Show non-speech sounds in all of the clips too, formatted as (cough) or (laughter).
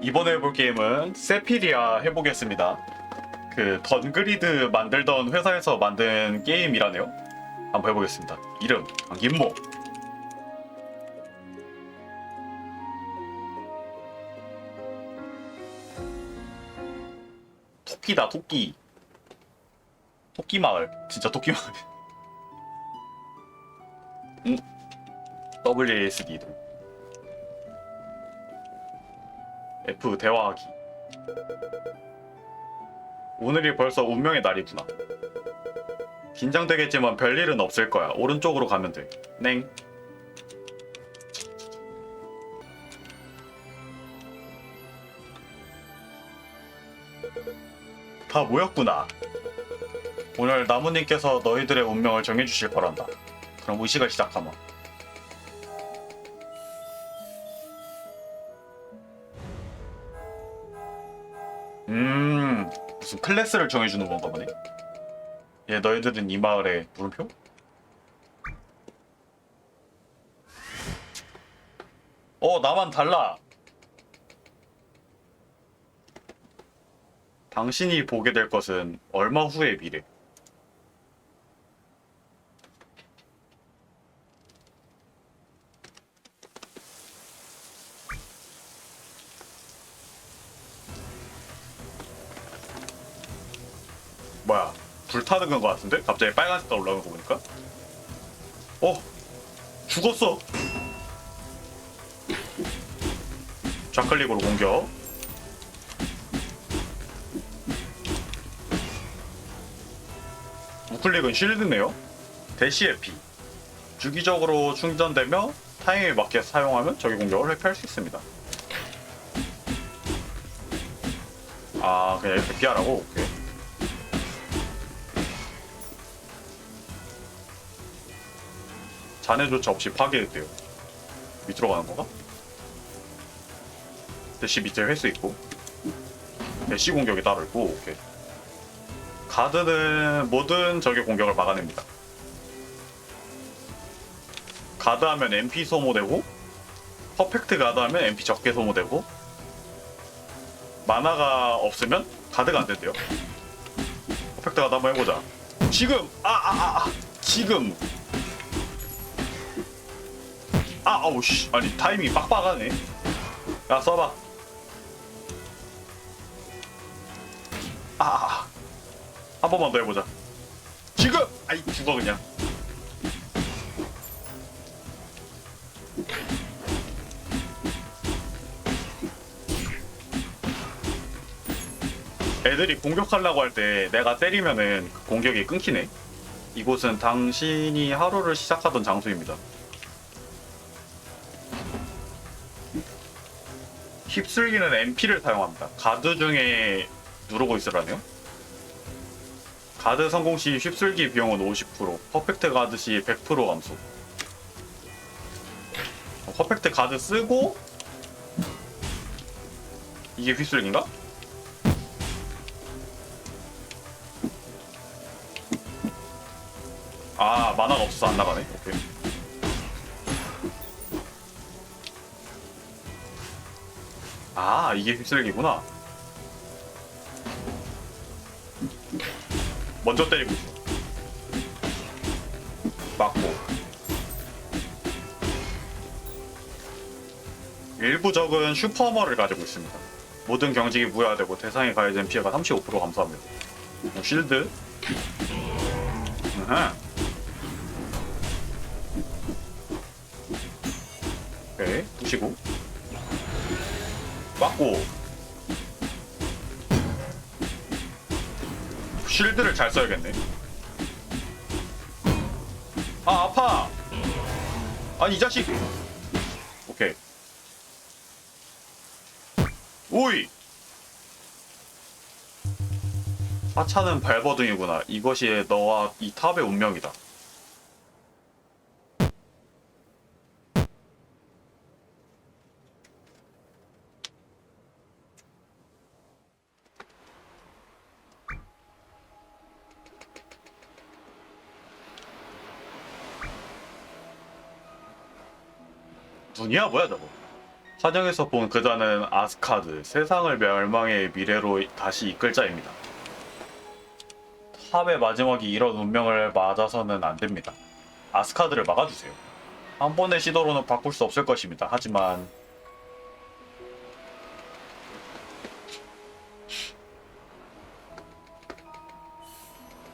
이번에 해볼 게임은 세피리아 해보겠습니다. 그 던그리드 만들던 회사에서 만든 게임이라네요. 한번 해보겠습니다. 이름 강김모. 토끼다 토끼. 토끼 마을. 진짜 토끼 마을. 응? WASD도. F 대화하기. 오늘이 벌써 운명의 날이구나. 긴장되겠지만 별일은 없을 거야. 오른쪽으로 가면 돼. 냉. 다 모였구나. 오늘 나무님께서 너희들의 운명을 정해주실 거란다. 그럼 의식을 시작하마. 클래스를 정해주는 건가 보네. 얘 너희들은 이 마을의 물음표? 어, 나만 달라. 당신이 보게 될 것은 얼마 후의 미래. 불타는 건 것 같은데? 갑자기 빨간색깔 올라오는 거 보니까? 어 죽었어. 좌클릭으로 공격. 우클릭은 쉴드네요. 대시의 피. 주기적으로 충전되며 타이밍에 맞게 사용하면 적의 공격을 회피할 수 있습니다. 아 그냥 이렇게 피하라고? 오케이 잔해조차 없이 파괴됐대요. 밑으로 가는 건가? 대시 밑에 횟수 있고 대시 공격이 따로 있고 오케이. 가드는 모든 적의 공격을 막아냅니다. 가드하면 MP 소모되고 퍼펙트 가드하면 MP 적게 소모되고 마나가 없으면 가드가 안 된대요. 퍼펙트 가드 한번 해보자. 지금 아아아 아, 아. 지금 아, 아우 씨. 아니 타이밍이 빡빡하네. 야 써봐. 아, 아, 아. 한 번만 더 해보자. 지금. 아이 죽어 그냥. 애들이 공격하려고 할 때 내가 때리면은 그 공격이 끊기네. 이곳은 당신이 하루를 시작하던 장소입니다. 휩쓸기는 MP를 사용합니다. 가드 중에 누르고 있으라네요. 가드 성공 시 휩쓸기 비용은 50%, 퍼펙트 가드 시 100% 감소. 어, 퍼펙트 가드 쓰고 이게 휩쓸기인가? 아 만화가 없어서 안 나가네. 오케이. 아 이게 휩쓸기구나. 먼저 때리고 있어. 맞고. 일부 적은 슈퍼머를 가지고 있습니다. 모든 경직이 무효화되고 대상에 가해진 피해가 35% 감소합니다. 어, 쉴드? 아하. 오케이. 부시고 맞고 쉴드를 잘 써야겠네. 아 아파. 아니 이 자식. 오케이. 오이. 하차는 발버둥이구나. 이것이 너와 이 탑의 운명이다 눈이야 뭐야 저거 환영에서 본 그자는 아스카드, 세상을 멸망의 미래로 다시 이끌 자입니다. 탑의 마지막이 이런 운명을 맞아서는 안 됩니다. 아스카드를 막아주세요. 한 번의 시도로는 바꿀 수 없을 것입니다. 하지만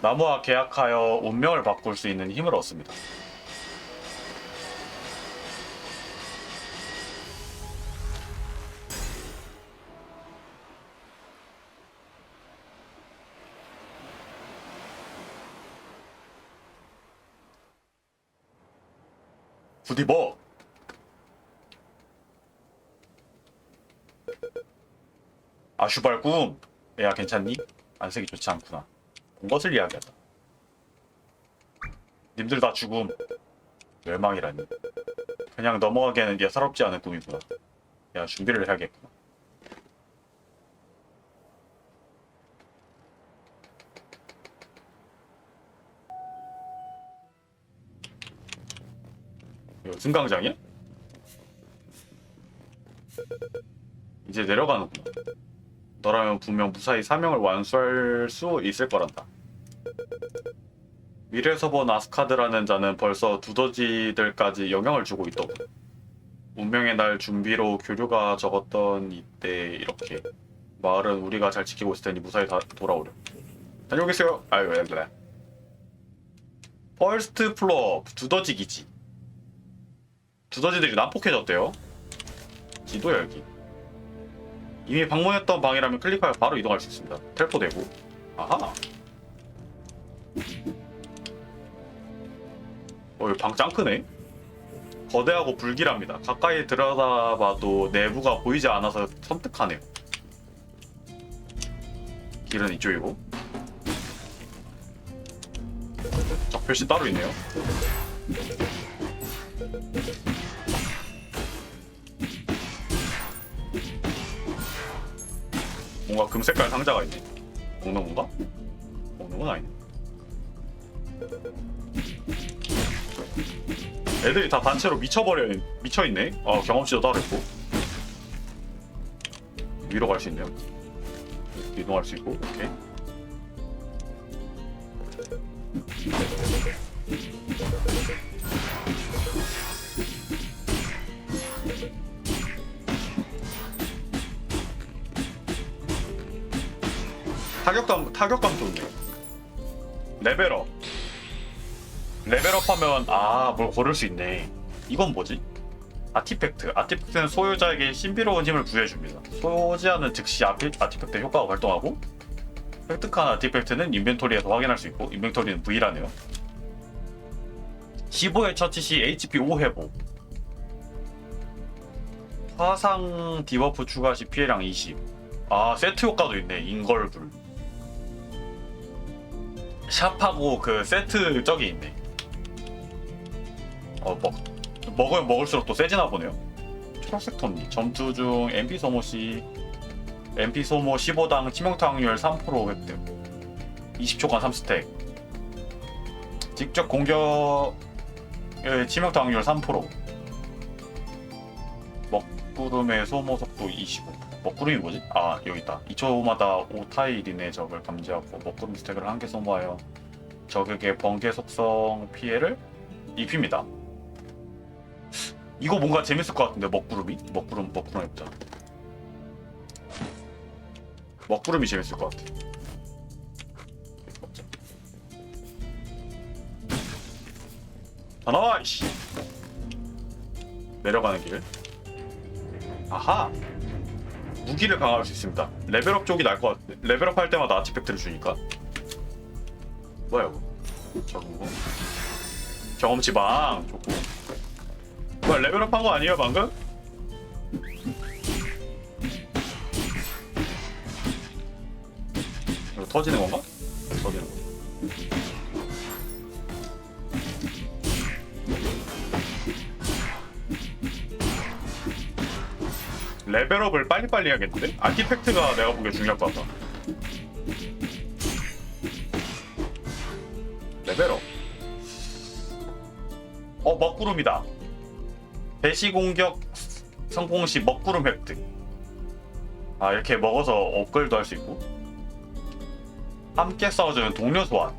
나무와 계약하여 운명을 바꿀 수 있는 힘을 얻습니다. 괜찮니? 안색이 좋지 않구나. 본 것을 이야기하다. 님들 다 죽음. 멸망이라니. 그냥 넘어가기에는 예사롭지 않은 꿈이구나. 야 준비를 해야겠구나. 이거 승강장이야? 이제 내려가는구나 너라면 분명 무사히 사명을 완수할 수 있을 거란다 미래에서 본 아스카드라는 자는 벌써 두더지들까지 영향을 주고 있더군. 운명의 날 준비로 교류가 적었던 이때 이렇게 마을은 우리가 잘 지키고 있을 테니 무사히 다 돌아오려. 다녀오겠어요 아유 왜 그래. 퍼스트 플로어 두더지 기지. 두더지들이 난폭해졌대요. 지도 열기. 이미 방문했던 방이라면 클릭하여 바로 이동할 수 있습니다. 텔포되고. 아하. 어, 이 방 짱크네. 거대하고 불길합니다. 가까이 들여다봐도 내부가 보이지 않아서 섬뜩하네요. 길은 이쪽이고. 적표시 따로 있네요. 뭔가 금색깔 상자가 있네. 먹는 건가? 먹는 건 아니네. 애들이 다 단체로 미쳐버려 미쳐있네 어 경험치도 따로 있고 위로 갈 수 있네요 이동할 수 있고 오케이 타격감 좋네 레벨업 레벨업 하면 아 뭘 고를 수 있네. 이건 뭐지? 아티팩트. 아티팩트는 소유자에게 신비로운 힘을 부여해줍니다. 소지하는 즉시 아티팩트 효과가 발동하고 획득한 아티팩트는 인벤토리에서 확인할 수 있고 인벤토리는 V라네요. 15회 처치 시 HP 5 회복. 화상 디버프 추가 시 피해량 20. 아 세트 효과도 있네. 인걸불. 샵하고 그 세트 적이 있네. 어, 먹, 먹으면 먹을수록 또 세지나 보네요. 초록색 톱니. 전투 중 MP 소모 시 MP 소모 15당 치명타 확률 3% 획득. 20초간 3스택. 직접 공격 의 치명타 확률 3%. 먹구름의 소모 속도 25. 먹구름이 뭐지? 아 여기 있다. 2초마다 5타일 이내 적을 감지하고 먹구름 스택을 한 개 소모하여 적에게 번개 속성 피해를 입힙니다. 이거 뭔가 재밌을 것 같은데 먹구름이? 먹구름 먹구름 해보자. 먹구름이 재밌을 것 같아. 다 나와 이씨. 내려가는 길. 아하. 무기를 강화할 수 있습니다. 레벨업 쪽이 날 것 같아. 레벨업 할 때마다 아티팩트를 주니까. 뭐야 이거? 적은 거. 경험치 방 좋고. 뭐야 레벨업 한 거 아니에요 방금? 이거 터지는 건가? 터지는 거. 레벨업을 빨리빨리 해야겠는데? 아티팩트가 내가 보기에 중요할 것 같다. 레벨업. 어, 먹구름이다. 대시 공격 성공 시 먹구름 획득. 아 이렇게 먹어서 업글도 할 수 있고. 함께 싸워주는 동료 소환.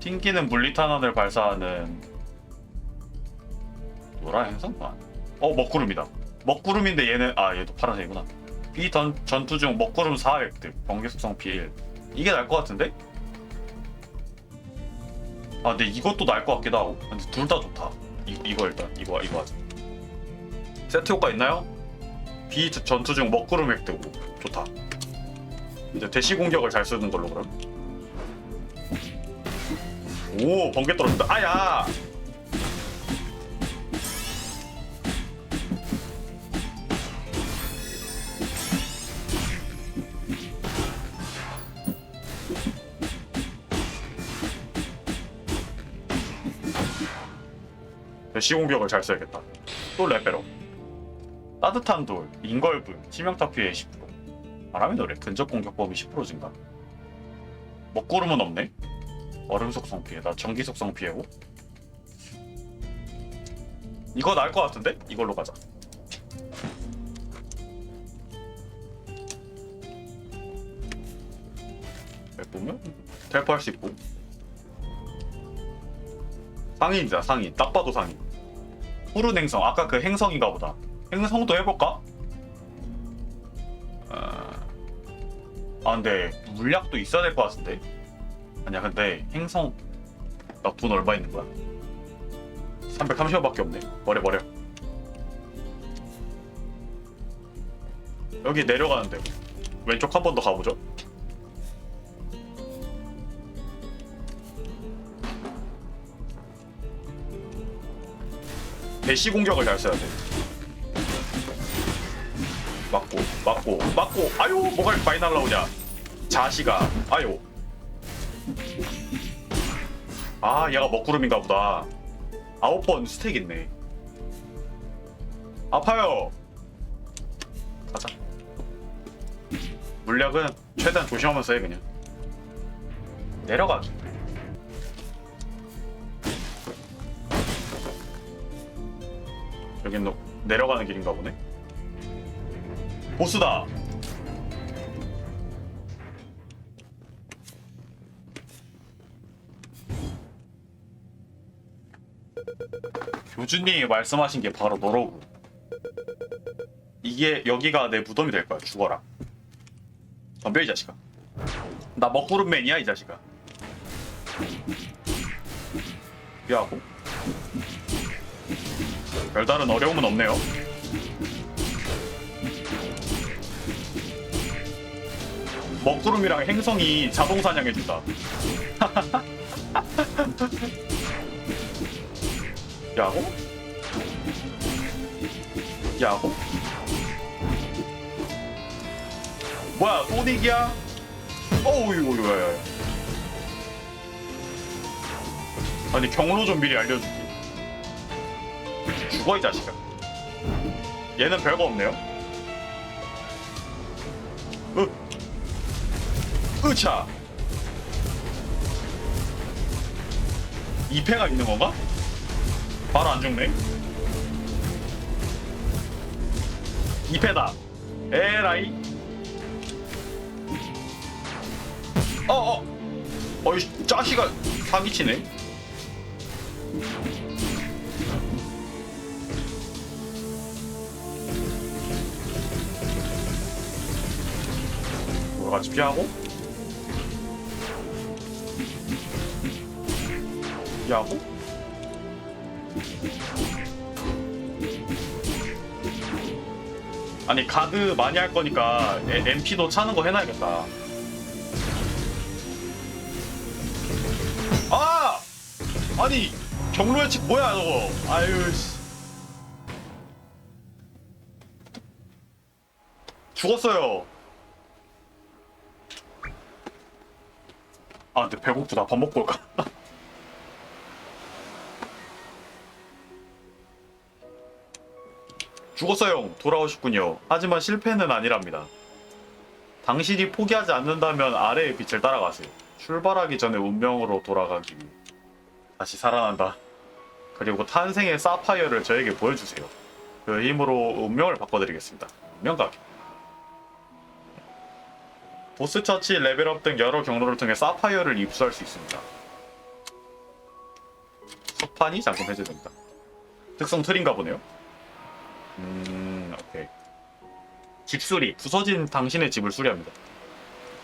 튕기는 물리탄환을 발사하는 노란 행성 소환. 어 먹구름이다. 먹구름인데 얘는 아 얘도 파란색이구나. 이 전, 전투 중 먹구름 4 획득. 번개 속성 피해 1. 이게 나을 것 같은데? 아 근데 이것도 나을 것 같기도 하고. 근데 둘 다 좋다. 이, 이거 일단 이거 이거 하자. 세트 효과 있나요? B 전투 중 먹구름 획득 오, 좋다. 이제 대시 공격을 잘 쓰는 걸로 그럼. 오 번개 떨어진다. 아야. 시 공격을 잘 써야겠다. 또 레벨업. 따뜻한 돌, 인걸불, 치명타 피해 10%. 바람의 노래, 근접 공격 범위 10% 증가. 먹구름은 없네. 얼음 속성 피해, 나 전기 속성 피해고. 이거 나을 것 같은데? 이걸로 가자. 보면 텔포할 수 있고. 상인이다 상인. 딱 봐도 상인. 푸른 행성. 아까 그 행성인가 보다. 행성도 해볼까? 아, 아 근데 물약도 있어야 될 것 같은데. 아니야 근데 행성 나 돈 얼마 있는 거야? 330원밖에 없네. 버려 버려. 여기 내려가는데 왼쪽 한 번 더 가보죠. 대시 공격을 잘 써야 돼. 맞고, 맞고, 맞고. 아유, 뭐가 이렇게 많이 날라오냐? 자시가, 아유. 아, 얘가 먹구름인가 보다. 아홉 번 스택 있네. 아파요. 가자. 물약은 최대한 조심하면서 해 그냥. 내려가기. 여긴 너 내려가는 길인가 보네. 보스다. 교주님이 말씀하신 게 바로 너로고. 이게 여기가 내 무덤이 될 거야. 죽어라. 덤벼 이 자식아. 나 먹구름맨이야 이 자식아. 피하고. 별다른 어려움은 없네요. 먹구름이랑 행성이 자동 사냥해준다. 야호? (laughs) 야호? 뭐야, 소닉이야? 어우, 이거, 이거. 아니, 경로 좀 미리 알려주지. 죽어 이 자식아. 얘는 별거 없네요. 으, 으차. 2패가 있는 건가? 바로 안 죽네. 2패다. 에라이. 어, 어. 어이, 짜시가 사기치네. 뭐 같이 피하고. 피하고. 아니 가드 많이 할 거니까 에- MP도 차는 거 해놔야겠다. 아! 아니 경로 예측 뭐야 저거? 아유 씨. 죽었어요 아 근데 배고프다. 밥 먹고 올까? (laughs) 죽었어요 돌아오셨군요. 하지만 실패는 아니랍니다. 당신이 포기하지 않는다면 아래의 빛을 따라가세요. 출발하기 전에 운명으로 돌아가기 다시 살아난다. 그리고 탄생의 사파이어를 저에게 보여주세요. 그 힘으로 운명을 바꿔드리겠습니다. 운명가기. 보스 처치, 레벨업 등 여러 경로를 통해 사파이어를 입수할 수 있습니다. 석판이 잠금 해제됩니다. 특성 틀인가 보네요. 음, 오케이. 집 수리, 부서진 당신의 집을 수리합니다.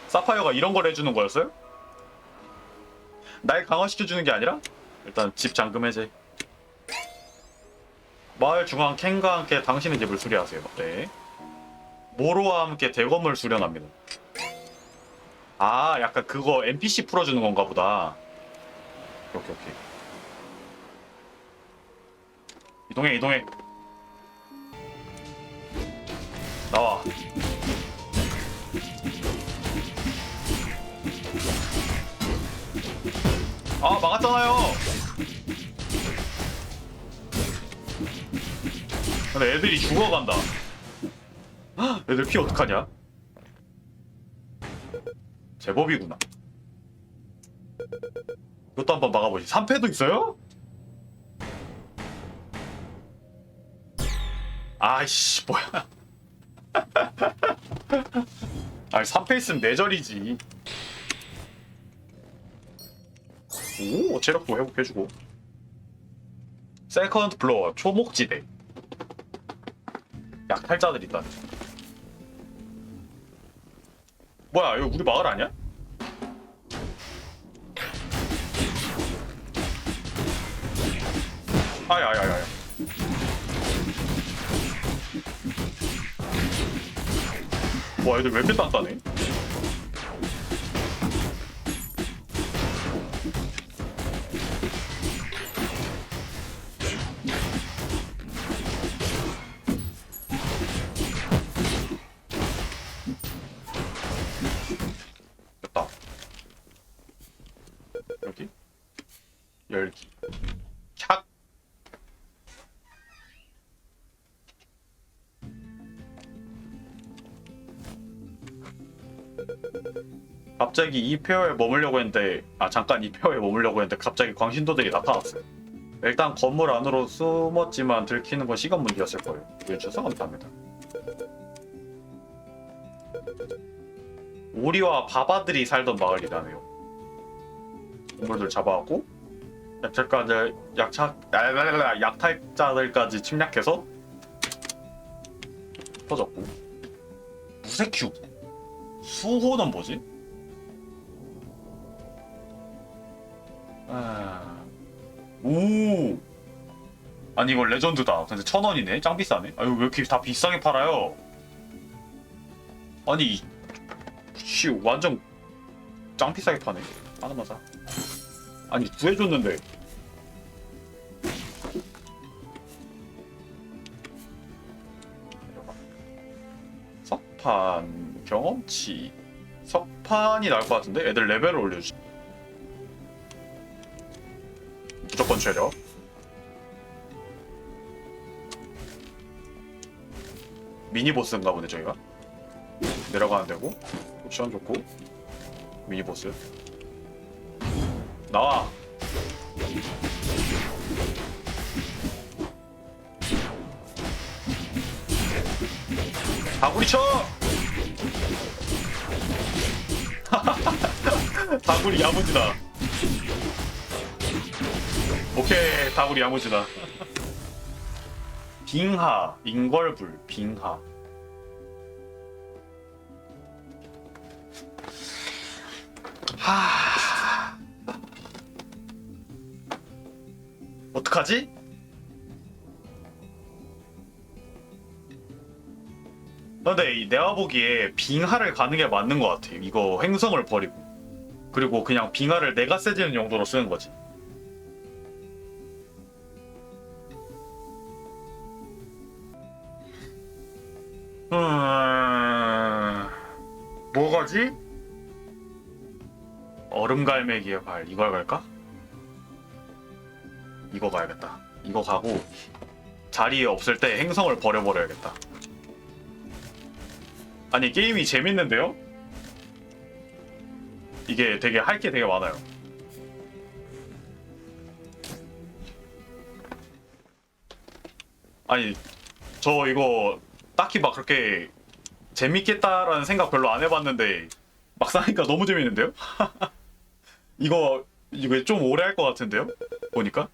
사파이어가 이런 걸 해주는 거였어요? 날 강화시켜주는 게 아니라? 일단 집 잠금 해제. 마을 중앙 캔과 함께 당신의 집을 수리하세요. 네. 모로와 함께 대검을 수련합니다. 아, 약간 그거 NPC 풀어주는 건가 보다. 오케이, 오케이. 이동해, 이동해. 나와. 아, 막았잖아요. 근데 애들이 죽어간다. 헉, 애들 피 어떡하냐? 제법이구나. 이것도 한번 막아보지. 3패도 있어요? 아이씨, 뭐야. (laughs) 아니, 3패 있으면 내절이지. 오, 체력도 회복해주고. 세컨드 블로어, 초목지대. 약탈자들 있다. 뭐야, 이거 우리 마을 아니야? 아야야야야. 와, 애들 왜 이렇게 단단해? 열기. 착! 갑자기 이 페어에 머물려고 했는데 아 잠깐 이 페어에 머물려고 했는데 갑자기 광신도들이 나타났어요. 일단 건물 안으로 숨었지만 들키는 건 시간 문제였을 거예요. 이게 죄송합니다. 오리와 바바들이 살던 마을이라네요. 동물들 잡아왔고 약탈자들 약착 랄랄랄라, 약탈자들까지 침략해서 터졌고. 무쇠큐 수호는 뭐지? 아... 오. 아니 이거 레전드다. 근데 천 원이네. 짱 비싸네. 아유 왜 이렇게 다 비싸게 팔아요? 아니 씨 완전 짱 비싸게 파네. 하나만 사 아니 구해줬는데. 석판 경험치. 석판이 나을 것 같은데? 애들 레벨을 올려주지 무조건 체력 미니보스인가 보네 저희가. 내려가는 데고. 옵션 좋고. 미니보스 나와. 다구리 쳐 다구리 야무지다. 오케이 다구리 야무지다. 빙하 인걸불 빙하 하 어떡하지? 근데 이 내가 보기에 빙하를 가는 게 맞는 것 같아. 이거 행성을 버리고. 그리고 그냥 빙하를 내가 세지는 용도로 쓰는 거지. 음... 뭐가지? 얼음갈매기의 발 이걸 갈까? 이거 가야겠다. 이거 가고 자리에 없을 때 행성을 버려버려야겠다. 아니 게임이 재밌는데요? 이게 되게 할 게 되게 많아요. 아니 저 이거 딱히 막 그렇게 재밌겠다라는 생각 별로 안 해봤는데 막상 하니까 너무 재밌는데요? (laughs) 이거 이거 좀 오래 할 것 같은데요? 보니까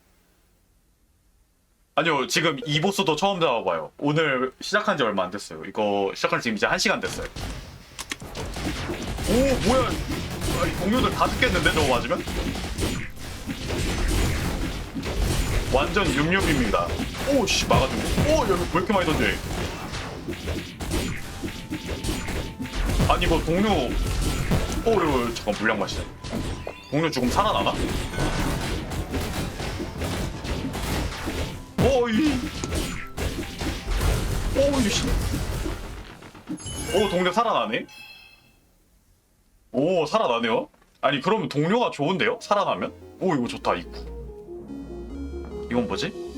아니요 지금 이 보스도 처음 잡아봐요. 오늘 시작한 지 얼마 안 됐어요. 이거 시작한 지 지금 이제 한 시간 됐어요. 오 뭐야? 아니, 동료들 다 죽겠는데 저거 맞으면? 완전 육육입니다. 오씨 막아주고. 오 여기 왜 이렇게 많이 던져 아니 이거 동료. 오 이거 잠깐 물량 마시자. 동료 죽음 살아나나? 오이 오이 씨. 오 동료 살아나네 오 살아나네요 아니 그러면 동료가 좋은데요? 살아나면? 오 이거 좋다 입구 이건 뭐지?